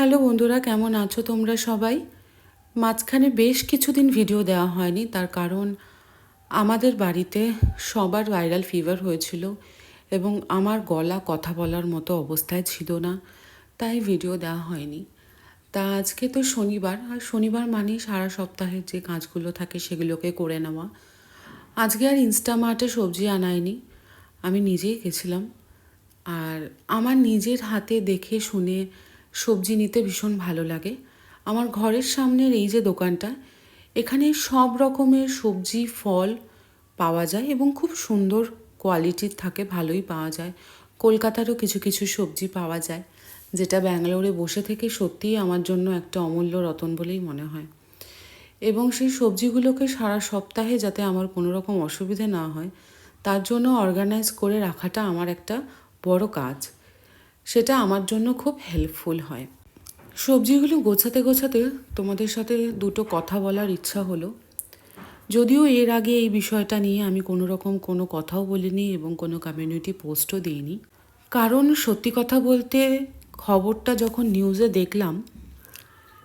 Hello বন্ধুরা, কেমন আছো তোমরা সবাই? মাঝখানে বেশ কিছুদিন ভিডিও দেওয়া হয়নি, তার কারণ আমাদের বাড়িতে সবার ভাইরাল ফিভার হয়েছিল এবং আমার গলা কথা বলার মতো অবস্থায় ছিল না, তাই ভিডিও দেওয়া হয়নি। তা আজকে তো শনিবার, আর শনিবার মানেই সারা সপ্তাহের যে কাজগুলো থাকে সেগুলোকে করে নেওয়া। আজকে আর ইনস্টামার্টে সবজি আনায়নি আমি নিজেই গেছিলাম। আর আমার নিজের হাতে দেখে শুনে সবজি নিতে ভীষণ ভালো লাগে। আমার ঘরের সামনের এই যে দোকানটা, এখানে সব রকমের সবজি, ফল পাওয়া যায় এবং খুব সুন্দর কোয়ালিটির থাকে, ভালোই পাওয়া যায়। কলকাতারও কিছু কিছু সবজি পাওয়া যায়, যেটা ব্যাঙ্গালোরে বসে থেকে সত্যিই আমার জন্য একটা অমূল্য রতন বলেই মনে হয়। এবং সেই সবজিগুলোকে সারা সপ্তাহে যাতে আমার কোনো রকম অসুবিধে না হয়, তার জন্য অর্গানাইজ করে রাখাটা আমার একটা বড় কাজ। সেটা আমার জন্য খুব হেল্পফুল হয়। সবজিগুলো গোছাতে গোছাতে তোমাদের সাথে দুটো কথা বলার ইচ্ছা হলো। যদিও এর আগে এই বিষয়টা নিয়ে আমি কোনো রকম কোনো কথাও বলিনি এবং কোনো কমিউনিটি পোস্টও দিইনি। কারণ সত্যি কথা বলতে খবরটা যখন নিউজে দেখলাম,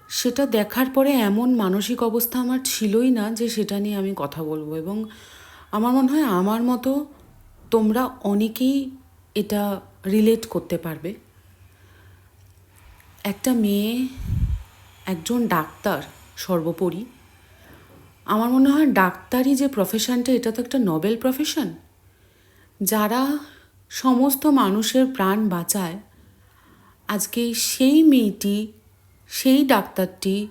সেটা দেখার পরে এমন মানসিক অবস্থা আমার ছিলই না যে সেটা নিয়ে আমি কথা বলব এবং আমার মনে হয় আমার মতো তোমরা অনেকেই এটা রিলেট করতে পারবে। একটা মেয়ে, একজন ডাক্তার সর্বোপরি। আমার মনে হয় ডাক্তারি যে প্রফেশনটা এটা তো একটা নোবেল প্রফেশন যারা সমস্ত মানুষের প্রাণ বাঁচায়, আজকে সেই মেয়েটি, সেই ডাক্তারটি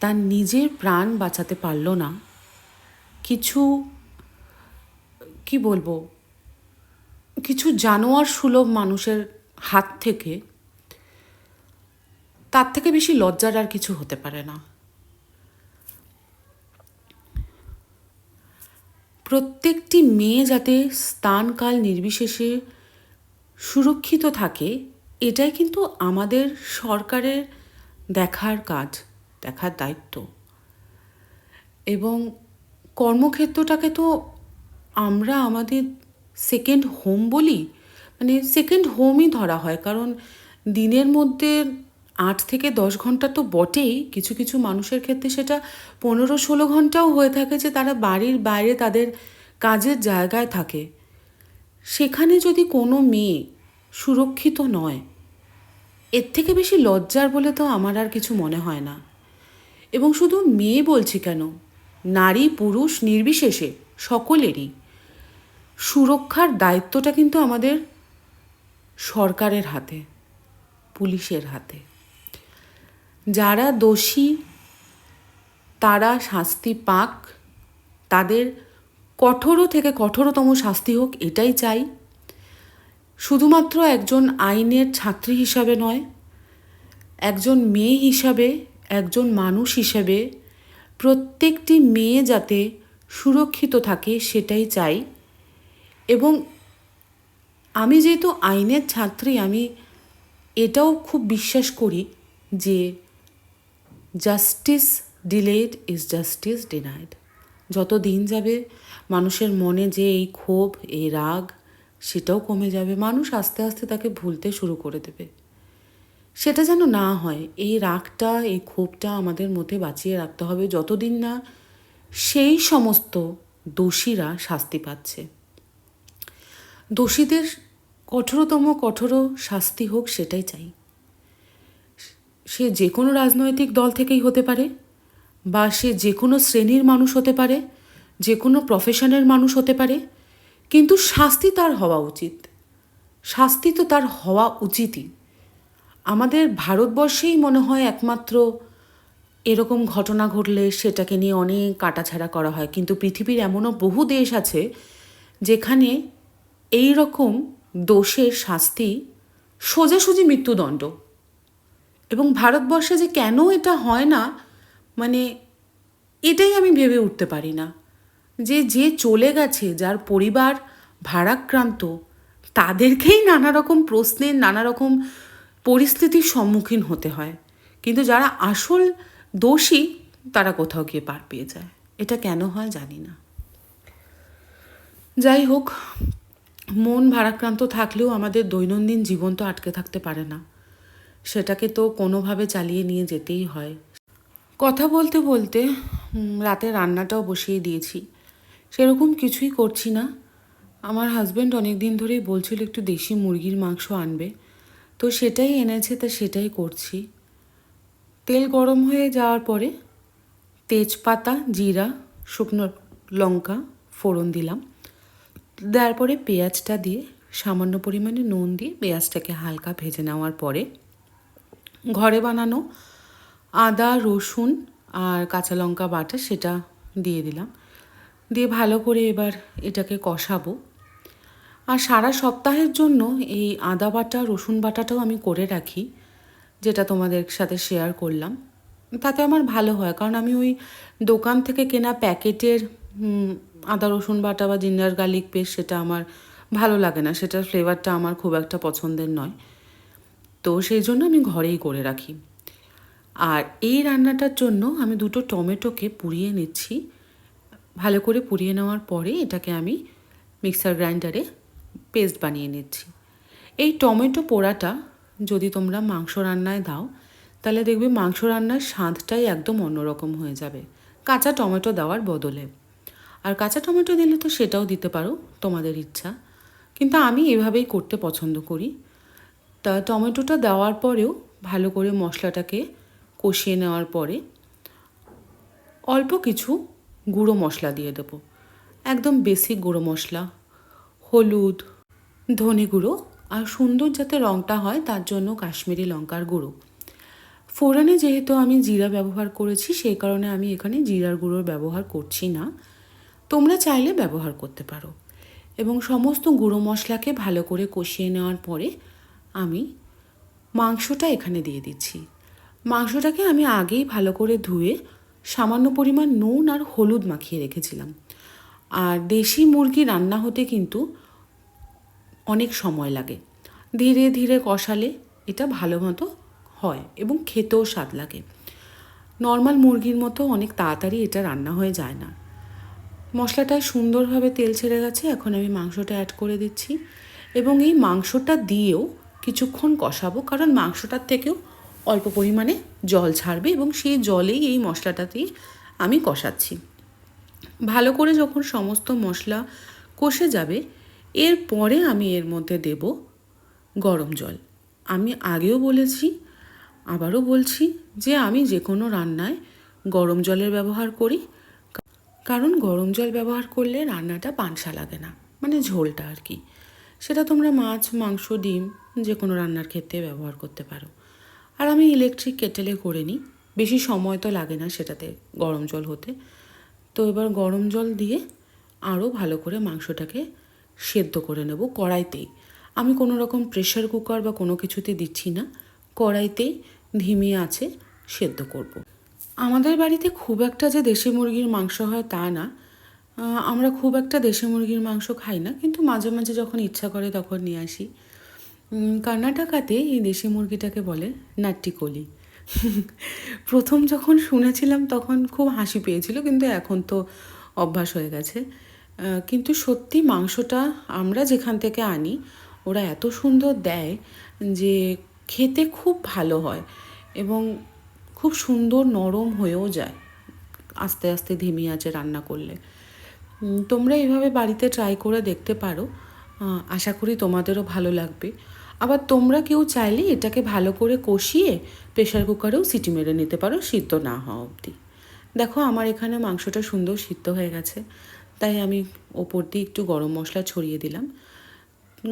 তার নিজের প্রাণ বাঁচাতে পারল না। কিছু, কি বলব? কিছু জানোয়ার সুলভ মানুষের হাত থেকে, তার থেকে বেশি লজ্জার আর কিছু হতে পারে না। প্রত্যেকটি মেয়ে যাতে স্থানকাল নির্বিশেষে সুরক্ষিত থাকে, এটাই কিন্তু আমাদের সরকারের দেখার কাজ, দেখার দায়িত্ব। এবং কর্মক্ষেত্রটাকে তো আমরা আমাদের সেকেন্ড হোম বলি মানে সেকেন্ড হোমই ধরা হয়। কারণ দিনের মধ্যে আট থেকে দশ ঘণ্টা তো বটেই। কিছু কিছু মানুষের ক্ষেত্রে সেটা পনেরো ষোলো ঘন্টাও হয়ে থাকে যে তারা বাড়ির বাইরে তাদের কাজের জায়গায় থাকে। সেখানে যদি কোনো মেয়ে সুরক্ষিত নয়, এর থেকে বেশি লজ্জার বলে তো আমার আর কিছু মনে হয় না। এবং শুধু মেয়ে বলছি কেন? নারী, পুরুষ, নির্বিশেষে সকলেরই। সুরক্ষার দায়িত্বটা কিন্তু আমাদের সরকারের হাতে, পুলিশের হাতে। যারা দোষী, তারা শাস্তি পাক, তাদের কঠোর থেকে কঠোরতম শাস্তি হোক এটাই চাই। শুধুমাত্র একজন আইনের ছাত্রী হিসাবে নয়, একজন মেয়ে হিসাবে, একজন মানুষ হিসেবে প্রত্যেকটি মেয়ে যাতে সুরক্ষিত থাকে সেটাই চাই। এবং আমি যেহেতু আইনের ছাত্রী, আমি এটাও খুব বিশ্বাস করি যে justice delayed is justice denied যত দিন যাবে মানুষের মনে যে এই ক্ষোভ, এই রাগ, সেটাও কমে যাবে। মানুষ আস্তে আস্তে তাকে ভুলতে শুরু করে দেবে। সেটা যেন না হয়, এই রাগটা, এই ক্ষোভটা আমাদের মধ্যে বাঁচিয়ে রাখতে হবে। যতদিন না সেই সমস্ত দোষীরা শাস্তি পাচ্ছে। দোষীদের কঠোরতম, কঠোর শাস্তি হোক সেটাই চাই। সে যে কোনো রাজনৈতিক দল থেকেই হতে পারে বা সে যে কোনো শ্রেণির মানুষ হতে পারে, যে কোনো প্রফেশনের মানুষ হতে পারে, কিন্তু শাস্তি তার হওয়া উচিত। শাস্তি তো তার হওয়া উচিতই। আমাদের ভারতবর্ষেই মনে হয় একমাত্র এরকম ঘটনা ঘটলে সেটাকে নিয়ে অনেক কাটাছাড়া করা হয়, কিন্তু পৃথিবীর এমনও বহু দেশ আছে যেখানে এই রকম দোষের শাস্তি, সোজাসুজি মৃত্যুদণ্ড। এবং ভারতবর্ষে যে কেন এটা হয় না মানে এটাই আমি ভেবে উঠতে পারি না। যে যে চলে গেছে, যার পরিবার ভারাক্রান্ত, তাদেরকেই নানা রকম প্রশ্নের নানা রকম পরিস্থিতির সম্মুখীন হতে হয়। কিন্তু যারা আসল দোষী, তারা কোথাও গিয়ে পার পেয়ে যায়। এটা কেন হয় জানি না। যাই হোক মন ভারাক্রান্ত থাকলেও আমাদের দৈনন্দিন জীবন তো আটকে থাকতে পারে না। সেটাকে তো কোনোভাবে চালিয়ে নিয়ে যেতেই হয়। কথা বলতে বলতে রাতে রান্নাটাও বসিয়ে দিয়েছি। সেরকম কিছুই করছি না। আমার হাজব্যান্ড অনেক দিন ধরেই বলছিল একটু দেশি মুরগির মাংস আনবে। তো সেটাই এনেছে, তা সেটাই করছি। তেল গরম হয়ে যাওয়ার পরে তেজপাতা, জিরা, শুকনো লঙ্কা ফোড়ন দিলাম। দেওয়ার পরে পেঁয়াজটা দিয়ে, সামান্য পরিমাণে নুন দিয়ে পেঁয়াজটাকে হালকা ভেজে নেওয়ার পরে ঘরে বানানো আদা, রসুন আর কাঁচা লঙ্কা বাটা সেটা দিয়ে দিলাম। দিয়ে ভালো করে এবার এটাকে কষাবো। আর সারা সপ্তাহের জন্য এই আদা বাটা, রসুন বাটাটাও আমি করে রাখি, যেটা তোমাদের সাথে শেয়ার করলাম। তাতে আমার ভালো হয়, কারণ আমি ওই দোকান থেকে কেনা প্যাকেটের আদা, রসুন বাটা বা জিঞ্জার গার্লিক পেস্ট সেটা আমার ভালো লাগে না। সেটার ফ্লেভারটা আমার খুব একটা পছন্দের নয়। তো সেই জন্য আমি ঘরেই করে রাখি। আর এই রান্নাটার জন্য আমি দুটো টমেটোকে পুড়িয়ে নিচ্ছি। ভালো করে পুড়িয়ে নেওয়ার পরে এটাকে আমি মিক্সার গ্রাইন্ডারে পেস্ট বানিয়ে নিচ্ছি। এই টমেটো পোড়াটা যদি তোমরা মাংস রান্নায় দাও, তাহলে দেখবে মাংস রান্নার স্বাদটাই একদম অন্যরকম হয়ে যাবে। কাঁচা টমেটো দেওয়ার বদলে। আর কাঁচা টমেটো দিলে তো সেটাও দিতে পারো, তোমাদের ইচ্ছা। কিন্তু আমি এভাবেই করতে পছন্দ করি। তা টমেটোটা দেওয়ার পরেও ভালো করে মশলাটাকে কষিয়ে নেওয়ার পরে অল্প কিছু গুঁড়ো মশলা দিয়ে দেবো। একদম বেসিক গুঁড়ো মশলা, হলুদ, ধনে গুঁড়ো আর সুন্দর যাতে রঙটা হয় তার জন্য কাশ্মীরি লঙ্কার গুঁড়ো। ফোড়নে যেহেতু আমি জিরা ব্যবহার করেছি, সেই কারণে আমি এখানে জিরার গুঁড়োর ব্যবহার করছি না। তোমরা চাইলে ব্যবহার করতে পারো। এবং সমস্ত গুঁড়ো মশলাকে ভালো করে কষিয়ে নেওয়ার পরে আমি মাংসটা এখানে দিয়ে দিচ্ছি। মাংসটাকে আমি আগেই ভালো করে ধুয়ে সামান্য পরিমাণ নুন আর হলুদ মাখিয়ে রেখেছিলাম। আর দেশি মুরগি রান্না হতে কিন্তু অনেক সময় লাগে। ধীরে ধীরে কষালে এটা ভালো মতো হয় এবং খেতেও স্বাদ লাগে। নর্মাল মুরগির মতো অনেক তাড়াতাড়ি এটা রান্না হয়ে যায় না। মশলাটায় সুন্দরভাবে তেল ছেড়ে গেছে, এখন আমি মাংসটা অ্যাড করে দিচ্ছি। এবং এই মাংসটা দিয়েও কিছুক্ষণ কষাবো, কারণ মাংসটার থেকেও অল্প পরিমাণে জল ছাড়বে এবং সেই জলেই এই মশলাটা দিয়ে আমি কষাচ্ছি। ভালো করে যখন সমস্ত মশলা কষে যাবে, এরপরে আমি এর মধ্যে দেব গরম জল। আমি আগেও বলেছি, আবারও বলছি যে আমি যে কোনো রান্নায় গরম জলের ব্যবহার করি। কারণ গরম জল ব্যবহার করলে রান্নাটা পানসা লাগে না মানে ঝোলটা আর কি। সেটা তোমরা মাছ, মাংস, ডিম যে কোনো রান্নার ক্ষেত্রে ব্যবহার করতে পারো। আর আমি ইলেকট্রিক কেটেলে করে নিই, বেশি সময় তো লাগে না সেটাতে গরম জল হতে। তো এবার গরম জল দিয়ে আরও ভালো করে মাংসটাকে সেদ্ধ করে নেব কড়াইতেই। আমি কোনো রকম প্রেশার কুকার বা কোনো কিছুতে দিচ্ছি না, কড়াইতেই ধিমি আছে সেদ্ধ করব। আমাদের বাড়িতে খুব একটা যে দেশি মুরগির মাংস হয় তা না। আমরা খুব একটা দেশি মুরগির মাংস খাই না, কিন্তু মাঝে মাঝে যখন ইচ্ছা করে তখন নিয়ে আসি। কর্ণাটকাতে এই দেশি মুরগিটাকে বলে নাট্টিকলি প্রথম যখন শুনেছিলাম তখন খুব হাসি পেয়েছিল, কিন্তু এখন তো অভ্যাস হয়ে গেছে। কিন্তু সত্যি মাংসটা আমরা যেখান থেকে আনি, ওরা এত সুন্দর দেয় যে খেতে খুব ভালো হয়। এবং খুব সুন্দর নরম হয়েও যায় আস্তে আস্তে ধিমি আছে রান্না করলে। তোমরা এইভাবে বাড়িতে ট্রাই করে দেখতে পারো। আশা করি তোমাদেরও ভালো লাগবে। আবার তোমরা কেউ চাইলে এটাকে ভালো করে কষিয়ে প্রেশার কুকারেও সিটি মেরে নিতে পারো, সিদ্ধ না হওয়া অবধি। দেখো আমার এখানে মাংসটা সুন্দর সিদ্ধ হয়ে গেছে। তাই আমি ওপর দিয়ে একটু গরম মশলা ছড়িয়ে দিলাম।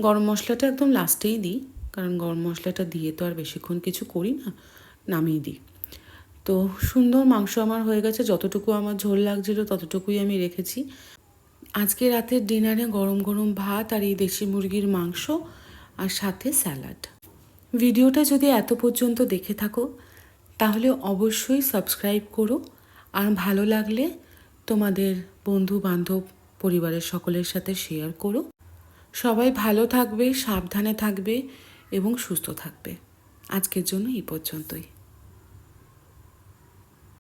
গরম মশলাটা একদম লাস্টেই দিই, কারণ গরম মশলাটা দিয়ে তো আর বেশিক্ষণ কিছু করি না, নামিয়ে দিই। তো সুন্দর মাংস আমার হয়ে গেছে, যতটুকু আমার ঝোল লাগছিল ততটুকুই আমি রেখেছি। আজকে রাতের ডিনারে গরম গরম ভাত আর এই দেশি মুরগির মাংস আর সাথে স্যালাড। ভিডিওটা যদি এত পর্যন্ত দেখে থাকো, তাহলে অবশ্যই সাবস্ক্রাইব করো। আর ভালো লাগলে তোমাদের বন্ধু বান্ধব পরিবারের সকলের সাথে শেয়ার করো। সবাই ভালো থাকবে, সাবধানে থাকবে এবং সুস্থ থাকবে। আজকের জন্য এই পর্যন্তই।